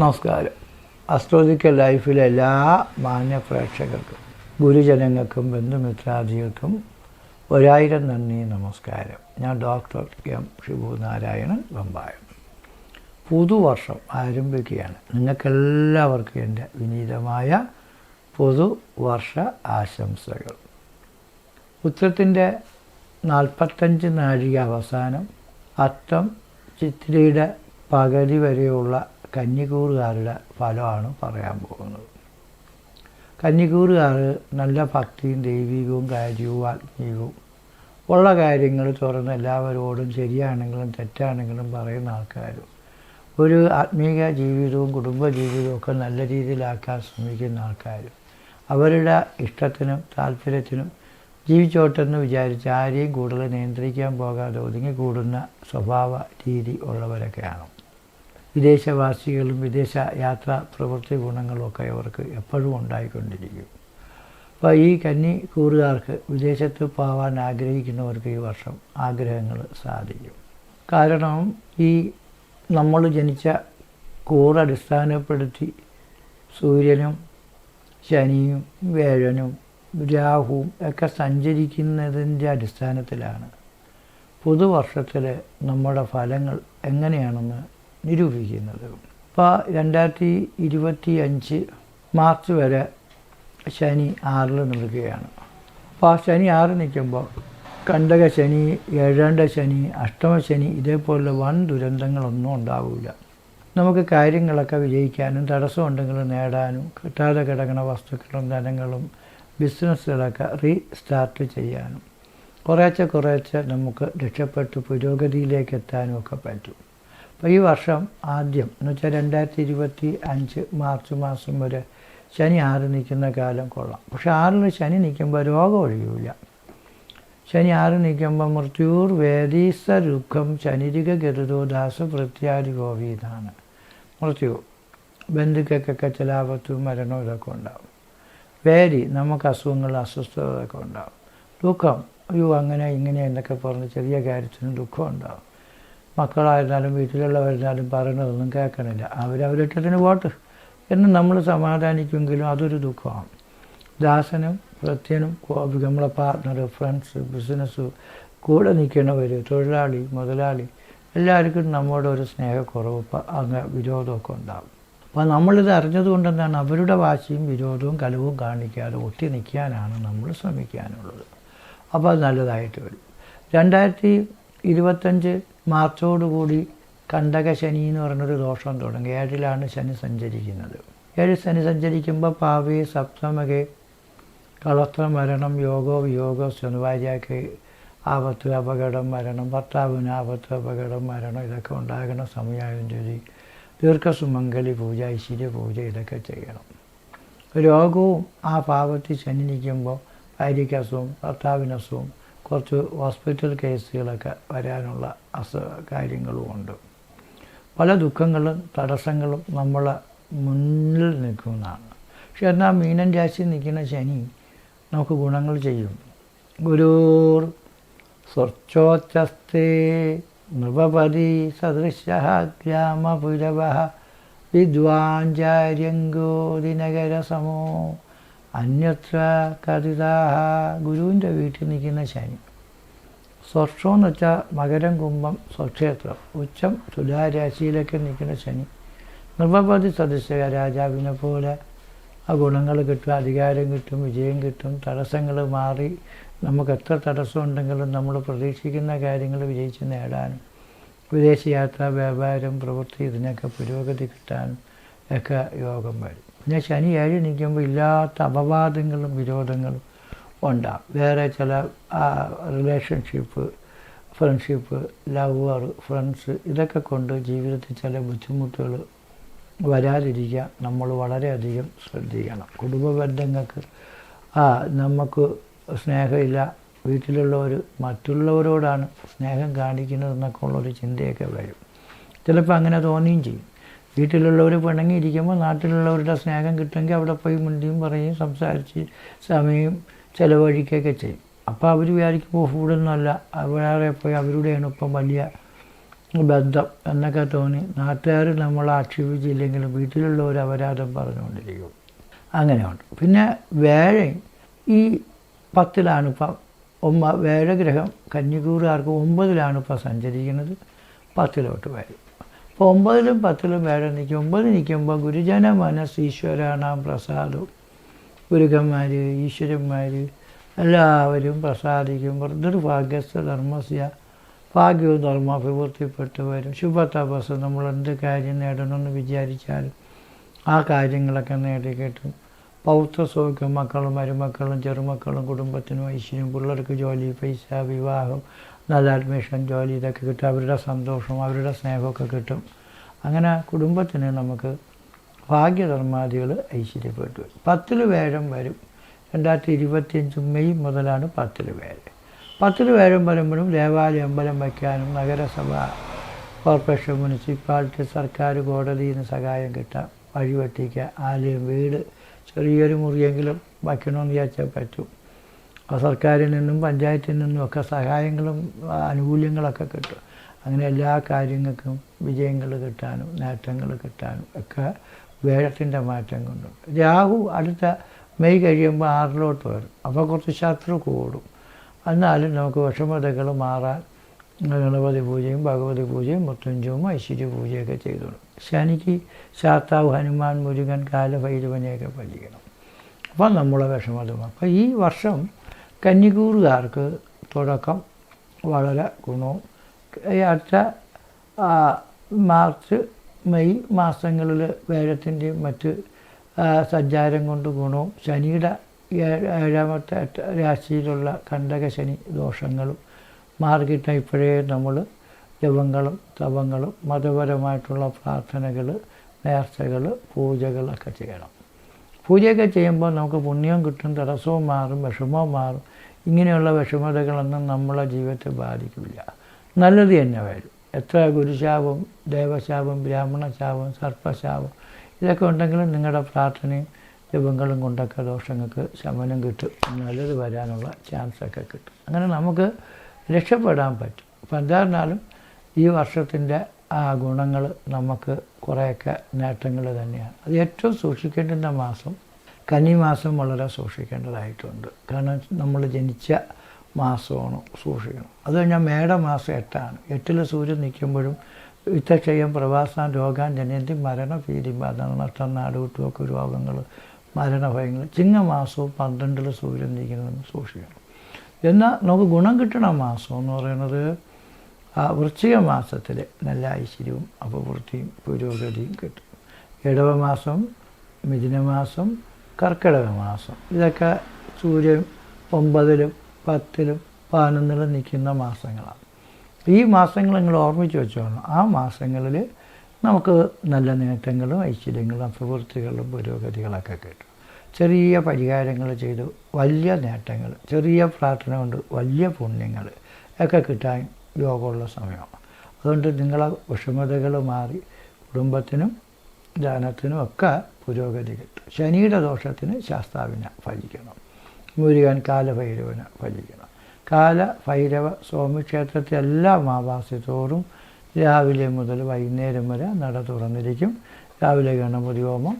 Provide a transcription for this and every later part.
നമസ്കാരം. അസ്ട്രോളജിക്കൽ ലൈഫിലെ എല്ലാ മാന്യ പ്രേക്ഷകർക്കും ഗുരുജനങ്ങൾക്കും ബന്ധുമിത്രാദികൾക്കും ഒരായിരം നന്ദി നമസ്കാരം. ഞാൻ ഡോക്ടർ എം ശിവു നാരായണൻ പുതുവർഷം ആരംഭിക്കുകയാണ്. നിങ്ങൾക്കെല്ലാവർക്കും എന്റെ വിനീതമായ പുതുവർഷ ആശംസകൾ. ഉത്രത്തിന്റെ നാൽപ്പത്തഞ്ച് നാഴിക അവസാനം അത്തം ചിത്രിയുടെ പകുതി വരെയുള്ള കന്നിക്കൂറുകാരുടെ ഫലമാണ് പറയാൻ പോകുന്നത്. കന്നിക്കൂറുകാർ നല്ല ഭക്തിയും ദൈവികവും കാര്യവും ആത്മീയവും ഉള്ള കാര്യങ്ങൾ തുറന്ന് എല്ലാവരോടും ശരിയാണെങ്കിലും തെറ്റാണെങ്കിലും പറയുന്ന ആൾക്കാരും ഒരു ആത്മീയ ജീവിതവും കുടുംബ ജീവിതവും ഒക്കെ നല്ല രീതിയിലാക്കാൻ ശ്രമിക്കുന്ന ആൾക്കാരും അവരുടെ ഇഷ്ടത്തിനും താല്പര്യത്തിനും ജീവിച്ചോട്ടെന്ന് വിചാരിച്ച് ആരെയും കൂടുതൽ നിയന്ത്രിക്കാൻ പോകാതെ ഒതുങ്ങി കൂടുന്ന സ്വഭാവ രീതി ഉള്ളവരൊക്കെയാണ്. വിദേശവാസികളും വിദേശ യാത്രാ പ്രവൃത്തി ഗുണങ്ങളുമൊക്കെ അവർക്ക് എപ്പോഴും ഉണ്ടായിക്കൊണ്ടിരിക്കും. അപ്പോൾ ഈ കന്നി കൂറുകാർക്ക് വിദേശത്ത് പോകാൻ ആഗ്രഹിക്കുന്നവർക്ക് ഈ വർഷം ആഗ്രഹങ്ങൾ സാധിക്കും. കാരണം ഈ നമ്മൾ ജനിച്ച കൂറ് അടിസ്ഥാനപ്പെടുത്തി സൂര്യനും ശനിയും വേഴനും രാഹുവും ഒക്കെ സഞ്ചരിക്കുന്നതിന്റെ അടിസ്ഥാനത്തിലാണ്. പുതുവർഷത്തിൽ നമ്മുടെ ഫലങ്ങൾ എങ്ങനെയാണെന്ന് നിരൂപിക്കുന്നത്. ഇപ്പോൾ രണ്ടായിരത്തി ഇരുപത്തി അഞ്ച് മാർച്ച് വരെ ശനി ആറിൽ നിൽക്കുകയാണ്. അപ്പോൾ ആ ശനി ആറ് നിൽക്കുമ്പോൾ കണ്ടക ശനി ഏഴാണ്ട ശനി അഷ്ടമ ശനി ഇതേപോലുള്ള വൻ ദുരന്തങ്ങളൊന്നും ഉണ്ടാവില്ല നമുക്ക് കാര്യങ്ങളൊക്കെ വിജയിക്കാനും തടസ്സം ഉണ്ടെങ്കിൽ നേടാനും കിട്ടാതെ കിടക്കുന്ന വസ്തുക്കളും ധനങ്ങളും ബിസിനസ്സുകളൊക്കെ റീസ്റ്റാർട്ട് ചെയ്യാനും കുറേശ്ശെ കുറേശ്ശെ നമുക്ക് രക്ഷപ്പെട്ട് പുരോഗതിയിലേക്ക് എത്താനും ഒക്കെ പറ്റും. അപ്പോൾ ഈ വർഷം ആദ്യം എന്ന് വെച്ചാൽ രണ്ടായിരത്തി ഇരുപത്തി അഞ്ച് മാർച്ച് മാസം വരെ ശനി ആറ് നിൽക്കുന്ന കാലം കൊള്ളാം. പക്ഷെ ആറിൽ ശനി നിൽക്കുമ്പോൾ രോഗം ഒഴിയൂല. ശനി ആറ് നിൽക്കുമ്പോൾ മൃത്യൂർ വേദീസ രുഖം ശനിരിക ഗരുദോദാസ പ്രത്യാദി എന്നാണ് മൃത്യു ബന്ധുക്കൾക്കൊക്കെ ചില ആപത്തും മരണവും ഇതൊക്കെ ഉണ്ടാവും. വേരി നമുക്ക് അസുഖങ്ങൾ അസ്വസ്ഥതയൊക്കെ ഉണ്ടാവും. ദുഃഖം അയ്യോ അങ്ങനെ ഇങ്ങനെ എന്നൊക്കെ പറഞ്ഞ് ചെറിയ കാര്യത്തിനും ദുഃഖം ഉണ്ടാവും. മക്കളായിരുന്നാലും വീട്ടിലുള്ളവരുന്നാലും പറയണതൊന്നും കേൾക്കണില്ല. അവരവരിട്ടതിന് പോട്ട് എന്ന് നമ്മൾ സമാധാനിക്കുമെങ്കിലും അതൊരു ദുഃഖമാണ്. ദാസനും പ്രത്യനും നമ്മളെ പാർട്ട്ണർ ഫ്രണ്ട്സ് ബിസിനസ് കൂടെ നിൽക്കണവർ തൊഴിലാളി മുതലാളി എല്ലാവർക്കും നമ്മളോട് ഒരു സ്നേഹക്കുറവ് അങ്ങ് വിരോധമൊക്കെ ഉണ്ടാകും. അപ്പോൾ നമ്മളിത് അറിഞ്ഞതുകൊണ്ടെന്നാണ് അവരുടെ വാശിയും വിരോധവും കലവും കാണിക്കാതെ ഒട്ടി നിൽക്കാനാണ് നമ്മൾ ശ്രമിക്കാനുള്ളത്. അപ്പോൾ അത് നല്ലതായിട്ട് വരും. രണ്ടായിരത്തി ഇരുപത്തഞ്ച് മാർച്ചോടുകൂടി കണ്ടക ശനി എന്ന് പറഞ്ഞൊരു ദോഷം തുടങ്ങി. ഏഴിലാണ് ശനി സഞ്ചരിക്കുന്നത്. ഏഴ് ശനി സഞ്ചരിക്കുമ്പോൾ പാവി സപ്തമകെ കളത്ര മരണം യോഗോ വിയോഗോ സ്വനുഭാര്യക്ക് ആപത്ത് അപകടം മരണം ഭർത്താവിന് ആപത്ത് അപകടം മരണം ഇതൊക്കെ ഉണ്ടാകുന്ന സമയമായും ശരി. ദീർഘസുമംഗലി പൂജ ഐശ്വര്യ പൂജ ഇതൊക്കെ ചെയ്യണം. രോഗവും ആ പാപത്തിൽ ശനി നിൽക്കുമ്പോൾ ഭാര്യയ്ക്ക് അസുഖം ഭർത്താവിന് അസുഖം കുറച്ച് ഹോസ്പിറ്റൽ കേസുകളൊക്കെ വരാനുള്ള അസ കാര്യങ്ങളും ഉണ്ട് പല ദുഃഖങ്ങളും തടസ്സങ്ങളും നമ്മളെ മുന്നിൽ നിൽക്കുന്നതാണ്. പക്ഷെ എന്നാൽ മീനൻ രാശി നിൽക്കുന്ന ശനി നമുക്ക് ഗുണങ്ങൾ ചെയ്യും. ഗുരൂർ സ്വർച്ചോച്ചസ്തേ നൃപതി സദൃശ ഗ്രാമപുരവ വിദ്വാഞ്ചാര്യങ്കോ ദിനകരസമോ അന്യത്ര കഥിതാ ഗുരുവിന്റെ വീട്ടിൽ നിൽക്കുന്ന ശനി. സ്വർഷം എന്ന് വെച്ചാൽ മകരം കുംഭം സ്വക്ഷേത്രം ഉച്ചം തുലാരാശിയിലൊക്കെ നിൽക്കുന്ന ശനി. നൃപപതി സദസ്യ രാജാവിനെ പോലെ ആ ഗുണങ്ങൾ കിട്ടും അധികാരം കിട്ടും വിജയം കിട്ടും തടസ്സങ്ങൾ മാറി. നമുക്ക് എത്ര തടസ്സമുണ്ടെങ്കിലും നമ്മൾ പ്രതീക്ഷിക്കുന്ന കാര്യങ്ങൾ വിജയിച്ച് നേടാനും വിദേശയാത്ര വ്യാപാരം പ്രവൃത്തി ഇതിനൊക്കെ പുരോഗതി കിട്ടാനും ഒക്കെ യോഗം വരും. പിന്നെ ശനി ഏഴ് നിൽക്കുമ്പോൾ ഇല്ലാത്ത അപവാദങ്ങളും വിരോധങ്ങളും ഉണ്ടാകും വേറെ ചില റിലേഷൻഷിപ്പ് ഫ്രണ്ട്ഷിപ്പ് ലവർ ഫ്രണ്ട്സ് ഇതൊക്കെ കൊണ്ട് ജീവിതത്തിൽ ചില ബുദ്ധിമുട്ടുകൾ വരാതിരിക്കാൻ നമ്മൾ വളരെയധികം ശ്രദ്ധിക്കണം. കുടുംബ ബന്ധങ്ങൾക്ക് ആ നമുക്ക് സ്നേഹമില്ല. വീട്ടിലുള്ളവർ മറ്റുള്ളവരോടാണ് സ്നേഹം കാണിക്കുന്നതെന്നൊക്കെ ഉള്ളൊരു ചിന്തയൊക്കെ വരും. ചിലപ്പോൾ അങ്ങനെ തോന്നുകയും ചെയ്യും. വീട്ടിലുള്ളവർ പിണങ്ങിയിരിക്കുമ്പോൾ നാട്ടിലുള്ളവരുടെ സ്നേഹം കിട്ടുമെങ്കിൽ അവിടെ പോയി മുണ്ടിയും പറയും സംസാരിച്ച് സമയം ചിലവഴിക്കുകയൊക്കെ ചെയ്യും. അപ്പോൾ അവർ വിചാരിക്കുമ്പോൾ ഫുഡൊന്നുമല്ല വേറെ പോയി അവരുടെയാണ് ഇപ്പം വലിയ ബന്ധം എന്നൊക്കെ തോന്നി. നാട്ടുകാർ നമ്മളെ ആക്ഷേപിച്ചില്ലെങ്കിലും വീട്ടിലുള്ളവർ അപരാധം പറഞ്ഞുകൊണ്ടിരിക്കും. അങ്ങനെയുണ്ട്. പിന്നെ വേഴയും. ഈ പത്തിലാണ് ഇപ്പം ഒമ്പ വേഴഗ്രഹം കന്നിക്കൂറുകാർക്ക് ഒമ്പതിലാണ് ഇപ്പോൾ സഞ്ചരിക്കുന്നത്. പത്തിലോട്ട് വരും. അപ്പോൾ ഒമ്പതിലും പത്തിലും വേഴ നിൽക്കും. ഒമ്പത് നിൽക്കുമ്പോൾ ഗുരുജന മനസ് ഈശ്വരാണാം പ്രസാദവും ഗുരുക്കന്മാർ ഈശ്വരന്മാർ എല്ലാവരും പ്രസാദിക്കും. ദുർഭാഗ്യസ്ഥ ധർമ്മസ്യ. ഭാഗ്യവും ധർമാഭിവൃത്തിപ്പെട്ടു വരും. ശുഭതപസ് നമ്മൾ എന്ത് കാര്യം നേടണമെന്ന് വിചാരിച്ചാലും ആ കാര്യങ്ങളൊക്കെ നേടിക്കിട്ടും. പൗത്രസൗഖ്യം മക്കളും മരുമക്കളും ചെറുമക്കളും കുടുംബത്തിനും ഐശ്വര്യം. പിള്ളേർക്ക് ജോലി പൈസ വിവാഹം നല്ല അഡ്മിഷൻ ജോലി ഇതൊക്കെ കിട്ടും അവരുടെ സന്തോഷം അവരുടെ സ്നേഹമൊക്കെ കിട്ടും. അങ്ങനെ കുടുംബത്തിന് നമുക്ക് ഭാഗ്യധർമാദികൾ ഐശ്വര്യപ്പെട്ടു. വരും പത്തിൽ വേഴം വരും. രണ്ടായിരത്തി ഇരുപത്തിയഞ്ച് മെയ് മുതലാണ് പത്തിൽ വേഴം. പത്തിൽ വേഴം വരുമ്പോഴും ദേവാലയം അമ്പലം വയ്ക്കാനും നഗരസഭ കോർപ്പറേഷൻ മുനിസിപ്പാലിറ്റി സർക്കാർ കോടതിയിൽ നിന്ന് സഹായം കിട്ടാം വഴിവെട്ടിക്കുക. ആലയം വീട് ചെറിയൊരു മുറിയെങ്കിലും വയ്ക്കണമെന്ന് വിചാരിച്ചാൽ പറ്റും. സർക്കാരിൽ നിന്നും പഞ്ചായത്തിൽ നിന്നും ഒക്കെ സഹായങ്ങളും ആനുകൂല്യങ്ങളൊക്കെ കിട്ടും. അങ്ങനെ എല്ലാ കാര്യങ്ങൾക്കും വിജയങ്ങൾ കിട്ടാനും നേട്ടങ്ങൾ കിട്ടാനും ഒക്കെ വേഴത്തിന്റെ മാറ്റം കൊണ്ടുണ്ട്. രാഹു അടുത്ത മെയ് കഴിയുമ്പോൾ ആറിലോട്ട് വരും. അപ്പോൾ കുറച്ച് ശത്രു കൂടും. എന്നാലും നമുക്ക് വിഷമതകൾ മാറാൻ ഗണപതി പൂജയും ഭഗവതി പൂജയും മൃത്യുഞ്ജവും ഐശ്വര്യ പൂജയൊക്കെ ചെയ്തോളും ശനിക്ക് ശാത്താവ് ഹനുമാൻ മുരുകൻ കാലഭൈരവനെയൊക്കെ പഠിക്കണം അപ്പം നമ്മളെ വിഷമതമാണ് അപ്പം ഈ വർഷം കന്നിക്കൂറുകാർക്ക് തുടക്കം വളരെ ഗുണവും. അടുത്ത മാർച്ച് മെയ് മാസങ്ങളിൽ വേഴത്തിന്റെയും മറ്റ് സഞ്ചാരം കൊണ്ട് ഗുണവും. ശനിയുടെ ഏഴാമത്തെ രാശിയിലുള്ള കണ്ടക ശനി ദോഷങ്ങളും മാർഗിട്ട ഇപ്പോഴേ നമ്മൾ ജപങ്ങളും തപങ്ങളും മതപരമായിട്ടുള്ള പ്രാർത്ഥനകൾ നേർച്ചകൾ പൂജകളൊക്കെ ചെയ്യണം. പൂജയൊക്കെ ചെയ്യുമ്പോൾ നമുക്ക് പുണ്യം കിട്ടും തടസ്സവും മാറും വിഷമവും മാറും. ഇങ്ങനെയുള്ള വിഷമതകളൊന്നും നമ്മളെ ജീവിതത്തെ ബാധിക്കില്ല. നല്ലത് തന്നെ വരും. എത്ര ഗുരുശാപം ദേവശാപം ബ്രാഹ്മണശാപം സർപ്പശാപം ഇതൊക്കെ ഉണ്ടെങ്കിലും നിങ്ങളുടെ പ്രാർത്ഥനയും ജപങ്ങളും കൊണ്ടൊക്കെ ദോഷങ്ങൾക്ക് ശമനം കിട്ടും. നല്ലത് വരാനുള്ള ചാൻസൊക്കെ കിട്ടും. അങ്ങനെ നമുക്ക് രക്ഷപ്പെടാൻ പറ്റും. അപ്പം എന്തായിരുന്നാലും ഈ വർഷത്തിന്റെ ആ ഗുണങ്ങൾ നമുക്ക് കുറേയൊക്കെ നേട്ടങ്ങൾ തന്നെയാണ്. അത് ഏറ്റവും സൂക്ഷിക്കേണ്ടുന്ന മാസം കന്നിമാസം വളരെ സൂക്ഷിക്കേണ്ടതായിട്ടുണ്ട്. കാരണം നമ്മൾ ജനിച്ച മാസമാണ് സൂക്ഷിക്കണം. അത് കഴിഞ്ഞാൽ മേടമാസം എട്ടാണ്. എട്ടിൽ സൂര്യൻ നിൽക്കുമ്പോഴും യുദ്ധക്ഷയം പ്രവാസം രോഗാൻ ജനന്തി മരണഭീതി അതാണ് നഷ്ടം നാടുവിട്ടുമൊക്കെ രോഗങ്ങൾ മരണഭയങ്ങൾ ചിങ്ങമാസവും പന്ത്രണ്ടിൽ സൂര്യൻ നിൽക്കുന്നതെന്ന് സൂക്ഷിക്കണം. എന്നാൽ നമുക്ക് ഗുണം കിട്ടണ മാസം എന്ന് പറയുന്നത് ആ വൃശ്ചിക മാസത്തിൽ നല്ല ഐശ്വര്യവും അപവൃത്തിയും പുരോഗതിയും കിട്ടും. ഇടവമാസം മിഥുനമാസം കർക്കിടക മാസം ഇതൊക്കെ സൂര്യൻ ഒമ്പതിലും പത്തിലും പതിനൊന്നിലും നിൽക്കുന്ന മാസങ്ങളാണ്. ഈ മാസങ്ങൾ നിങ്ങൾ ഓർമ്മിച്ച് വെച്ചോളണം ആ മാസങ്ങളിൽ നമുക്ക് നല്ല നേട്ടങ്ങളും ഐശ്വര്യങ്ങളും അഭിവൃദ്ധികളും പുരോഗതികളൊക്കെ കിട്ടും. ചെറിയ പരിഹാരങ്ങൾ ചെയ്ത് വലിയ നേട്ടങ്ങൾ ചെറിയ പ്രാർത്ഥന കൊണ്ട് വലിയ പുണ്യങ്ങൾ ഒക്കെ കിട്ടാൻ യോഗമുള്ള സമയമാണ്. അതുകൊണ്ട് നിങ്ങളെ വിഷമതകൾ മാറി കുടുംബത്തിനും ധ്യാനത്തിനും ഒക്കെ പുരോഗതി കിട്ടും. ശനിയുടെ ദോഷത്തിന് ശാസ്താവിനെ ഫലിക്കണം മുരുകൻ കാലഭൈരവനെ ഭജിക്കണം. കാലഭൈരവ സ്വാമി ക്ഷേത്രത്തിൽ എല്ലാ മാവാസ്യത്തോറും രാവിലെ മുതൽ വൈകുന്നേരം വരെ നട തുറന്നിരിക്കും. രാവിലെ ഗണപതി ഹോമം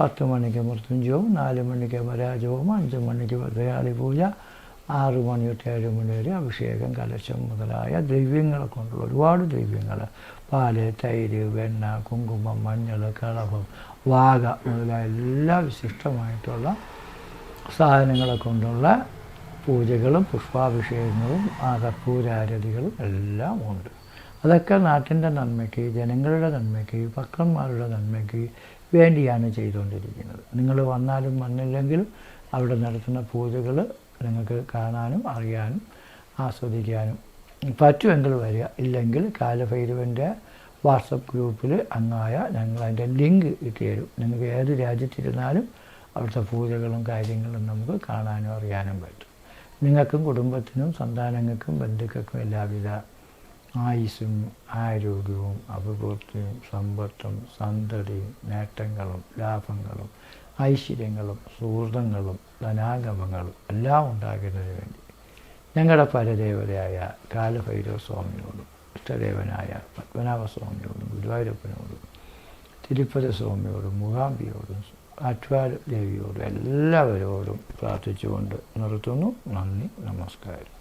പത്ത് മണിക്ക് മൃത്യുഞ്ജവും നാല് മണിക്ക് വരാജവും അഞ്ച് മണിക്ക് ഭദ്രകാളി പൂജ ആറ് മണി തൊട്ട് ഏഴ് മണി വരെ അഭിഷേകം കലശം മുതലായ ദ്രവ്യങ്ങളെ കൊണ്ടുള്ള ഒരുപാട് ദ്രവ്യങ്ങൾ പാൽ തൈര് വെണ്ണ കുങ്കുമം മഞ്ഞൾ കളഭം വാഗ മുതലായ എല്ലാ വിശിഷ്ടമായിട്ടുള്ള സാധനങ്ങളെ കൊണ്ടുള്ള പൂജകളും പുഷ്പാഭിഷേകങ്ങളും ആ കർപ്പൂരാരതികളും എല്ലാം ഉണ്ട്. അതൊക്കെ നാട്ടിന്റെ നന്മയ്ക്ക് ജനങ്ങളുടെ നന്മയ്ക്ക് ഭക്തന്മാരുടെ നന്മയ്ക്ക് വേണ്ടിയാണ് ചെയ്തുകൊണ്ടിരിക്കുന്നത്. നിങ്ങൾ വന്നാലും വന്നില്ലെങ്കിലും അവിടെ നടത്തുന്ന പൂജകൾ നിങ്ങൾക്ക് കാണാനും അറിയാനും ആസ്വദിക്കാനും പറ്റുമെങ്കിൽ വരിക. ഇല്ലെങ്കിൽ കാലഭൈരവന്റെ വാട്സപ്പ് ഗ്രൂപ്പിൽ അങ്ങായ ഞങ്ങൾ അതിന്റെ ലിങ്ക് ഇട്ട് തരും നിങ്ങൾക്ക് ഏത് രാജ്യത്തിരുന്നാലും അവിടുത്തെ പൂജകളും കാര്യങ്ങളും നമുക്ക് കാണാനും അറിയാനും പറ്റും. നിങ്ങൾക്കും കുടുംബത്തിനും സന്താനങ്ങൾക്കും ബന്ധുക്കൾക്കും എല്ലാവിധ ആയുസ്സും ആരോഗ്യവും അഭിവൃദ്ധിയും സമ്പത്തും സന്തതിയും നേട്ടങ്ങളും ലാഭങ്ങളും ഐശ്വര്യങ്ങളും സുഹൃതങ്ങളും ധനാഗമങ്ങളും എല്ലാം ഉണ്ടാകുന്നതിന് വേണ്ടി. ഞങ്ങളുടെ പരദേവതയായ കാലഭൈരവ സ്വാമിയോടും ഇഷ്ടദേവനായ പത്മനാഭ സ്വാമിയോടും ഗുരുവായൂരപ്പനോടും തിരുപ്പതി സ്വാമിയോടും മൂകാംബിയോടും ആറ്റുവാര ദേവിയോടും എല്ലാവരോടും പ്രാർത്ഥിച്ചുകൊണ്ട് നിർത്തുന്നു. നന്ദി നമസ്കാരം.